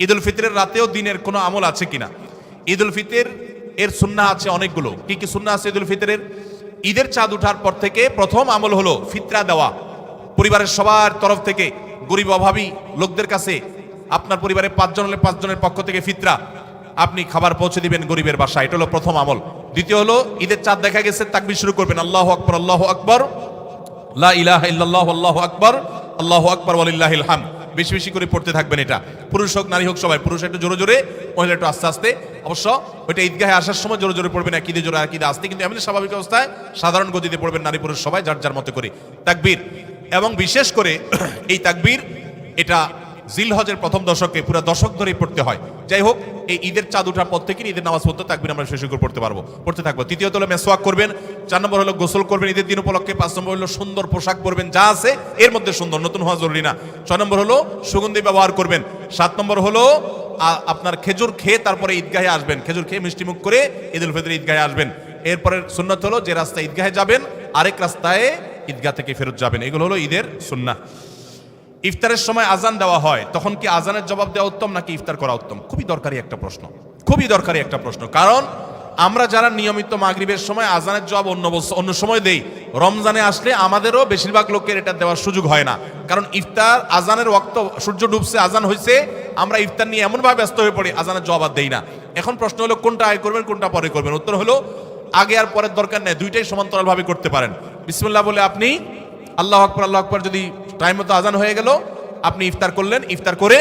ঈদ উল ফিতরের রাতেও দিনের কোনো আমল আছে কিনা? ঈদ উল ফিতর এর সুন্না আছে অনেকগুলো। কি কি সুন্না আছে ঈদ উল ফিতরের? ঈদের চাঁদ উঠার পর থেকে প্রথম আমল হলো ফিতরা দেওয়া। পরিবারের সবার তরফ থেকে গরিব অভাবী লোকদের কাছে আপনার পরিবারে পাঁচজন হলে পাঁচজনের পক্ষ থেকে ফিতরা। আপনি খাবার পৌঁছে দিবেন গরিবের বাসা এটা হলো প্রথম আমল। দ্বিতীয় হলো, ঈদের চাঁদ দেখা গেছে তাকবি শুরু করবেন, আল্লাহ আকবর আল্লাহ আকবর। লা ইলাহা ইল্লাল্লাহু, আল্লাহু আকবার। আল্লাহু আকবার, ওয়ালিল্লাহিল হাম বেশি বেশি করে পড়তে থাকবেন এটা। পুরুষ হোক, নারী হোক, সবাই। পুরুষ একটু জোরে জোরে, মহিলা একটু আস্তে আস্তে। অবশ্য ওইটা ঈদগাহে আসার সময় জোরে জোরে পড়বেন একই জোরে একই আসতে। কিন্তু এমনি স্বাভাবিক অবস্থায় সাধারণ গতিতে পড়বেন নারী পুরুষ সবাই, যার যার মতো করে। তাকবীর। এবং বিশেষ করে এই তাকবীর, এটা জিলহজের প্রথম দশকে পুরো দশক ধরেই পড়তে হয়। যাই হোক, এই ঈদের চাঁদ ওঠার পর থেকে ঈদের নামাজ পড়তে তাকবির আমরা শেষ করে পড়তে পারব। পড়তে থাকব। তৃতীয়ত হলো মেসোয়াক করবেন। চার নম্বর হলো গোসল করবেন, ঈদের দিন উপলক্ষে। পাঁচ নম্বর হলো সুন্দর পোশাক পরবেন, যা আছে এর মধ্যে সুন্দর, নতুন হওয়া জরুরি না। ছয় নম্বর হলো সুগন্ধি ব্যবহার করবেন। সাত নম্বর হলো আপনার খেজুর খেয়ে তারপরে ঈদগাহে আসবেন। খেজুর খেয়ে মিষ্টি মুখ করে ঈদ উল ফিতর ঈদগাহে আসবেন। এরপরে সুন্নত হলো, যে রাস্তায় ঈদগাহে যাবেন, আরেক রাস্তায় ঈদগাহ থেকে ফেরত যাবেন। এগুলো হলো ঈদের সুন্না ইফতারের সময় আজান দেওয়া হয়, তখন কি আজানের জবাব দেওয়া উত্তম, নাকি ইফতার করা উত্তম? খুবই দরকারি একটা প্রশ্ন। খুবই দরকারি একটা প্রশ্ন। কারণ আমরা যারা নিয়মিত মাগরিবের সময় আজানের জবাব অন্য অন্য সময় দেই, রমজানে আসলে আমাদেরও বেশিরভাগ লোকের এটা দেওয়ার সুযোগ হয় না। কারণ ইফতার, আজানের ওক্ত সূর্য ডুবছে, আজান হয়েছে আমরা ইফতার নিয়ে এমনভাবে ব্যস্ত হয়ে পড়ি, আজানের জবাব আর দেই না। এখন প্রশ্ন হলো, কোনটা আগে করবেন, কোনটা পরে করবেন? উত্তর হলো, আগে আর পরের দরকার নেই, দুইটাই সমান্তরালভাবে করতে পারেন। বিসমুল্লাহ বলে আপনি, আল্লাহ আকবর আল্লাহ আকবর, যদি টাইম মতো আজান হয়ে গেল, আপনি ইফতার করলেন, ইফতার করে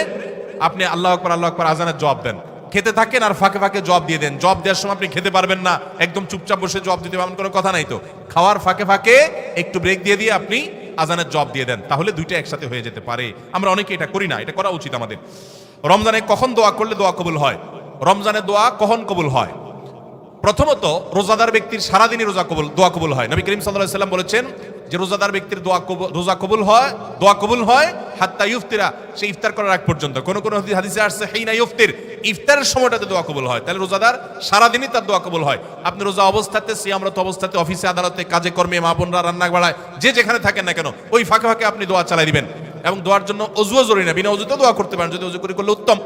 আপনি আল্লাহ আকবর আল্লাহ আকবর আজানের জবাব দেন। খেতে থাকেন আর ফাঁকে ফাঁকে জব দিয়ে দেন। জব দেওয়ার সময় আপনি খেতে পারবেন না। একদম চুপচাপ বসে জব দিতে পারবেন কোনো কথা নাই তো। খাওয়ার ফাঁকে ফাঁকে একটু ব্রেক দিয়ে দিয়ে আপনি আজানের জব দিয়ে দেন। তাহলে দুইটা একসাথে হয়ে যেতে পারে। আমরা অনেকে এটা করি না, এটা করা উচিত আমাদের। রমজানে কখন দোয়া করলে দোয়া কবুল হয়? রমজানে দোয়া কখন কবুল হয়? প্রথমত, রোজাদার ব্যক্তির সারাদিনই রোজা কবুল, দোয়া কবুল হয়। নবী করিম সাল্লাহ সাল্লাম বলেছেন যে, রোজাদার ব্যক্তির দোয়া কবুল রোজা কবুল হয়, দোয়া কবুল হয়, হাত্তা ইফতিরা, সে ইফতার করার আগ পর্যন্ত। কোন কোন হাদিস- হাদিসে আসছে, হেইনা ইফতির। ইফতারের সময়টাতে দোয়া কবুল হয়। তাহলে রোজাদার সারাদিনই তার দোয়া কবুল হয়। আপনি রোজা অবস্থাতে সিয়ামরত অবস্থাতে, অফিসে, আদালতে, কাজে কর্মে, মা বোনরা, রান্না বাড়ায়, যে যেখানে থাকেন না কেন, ওই ফাঁকে ফাঁকে আপনি দোয়া চালাই দিবেন। এবং দোয়ার জন্য অজুও জরুরি না, বিনা অজুতে দোয়া করতে পারেন, যদি অজু করে করলে উত্তম।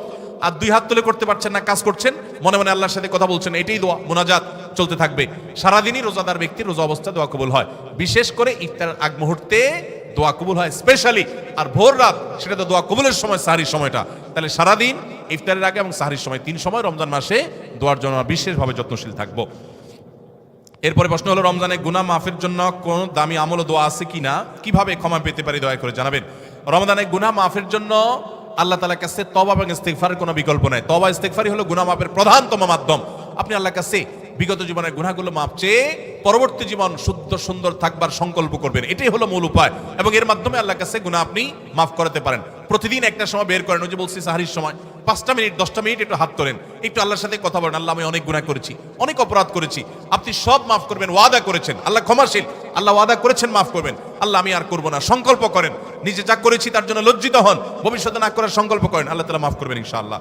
আর দুই হাত তুলে করতে পারছেন না, কাজ করছেন, মনে মনে আল্লাহর সাথে কথা বলছেন, এটাই দোয়া, মোনাজাত চলতে থাকবে। সারাদিনই রোজাদার ব্যক্তির রোজা অবস্থা দোয়া কবুল হয়। বিশেষ করে ইফতার আগ মুহূর্তে দোয়া কবুল হয়, স্পেশালি, আর ভোর রাত, সেটা তো দোয়া কবুলের সময়, সাহারির সময়টা। তাহলে সারাদিন ইফতারের আগে এবং সাহারির সময়। তিন সময় রমজান মাসে দোয়ার জন্য বিশেষভাবে যত্নশীল থাকব। এরপরে প্রশ্ন হলো, রমজানে গুনাহ মাফের জন্য কোন দামি আমল দোয়া আছে কিনা? কীভাবে ক্ষমা পেতে পারি দয়া করে জানাবেন। রমজানে গুনাহ মাফের জন্য আল্লাহ তালার কাছে তবা এবং ইস্তেগফারের কোনো বিকল্প নাই। তবা ইস্তেগফারই হলো গুনা মাফের প্রধানতম মাধ্যম। আপনি আল্লাহ কাছে বিগত জীবনের গুনাহগুলো মাপ চেয়ে পরবর্তী জীবন শুদ্ধ, সুন্দর থাকবার সংকল্প করবেন। এটাই হলো মূল উপায় এবং এর মাধ্যমে আল্লাহ কাছে গুনাহ আপনি মাফ করাতে পারেন। প্রতিদিন একটা সময় বের করেন, ওই যে বলছি সাহারির সময়। পাঁচটা মিনিট, দশটা মিনিট একটু হাত তোলেন। একটু আল্লাহর সাথে কথা বলেন, আল্লাহ আমি অনেক গুণা করেছি, অনেক অপরাধ করেছি। আপনি সব মাফ করবেন, ওয়াদা করেছেন। আল্লাহ ক্ষমাশীল, আল্লাহ ওয়াদা করেছেন, মাফ করবেন। আল্লাহ আমি আর করব না, সংকল্প করেন। নিজে যা করেছি তার জন্য লজ্জিত হন, ভবিষ্যতে না করার সংকল্প করেন, আল্লাহ তালা মাফ করবেন ইনশাআল্লাহ।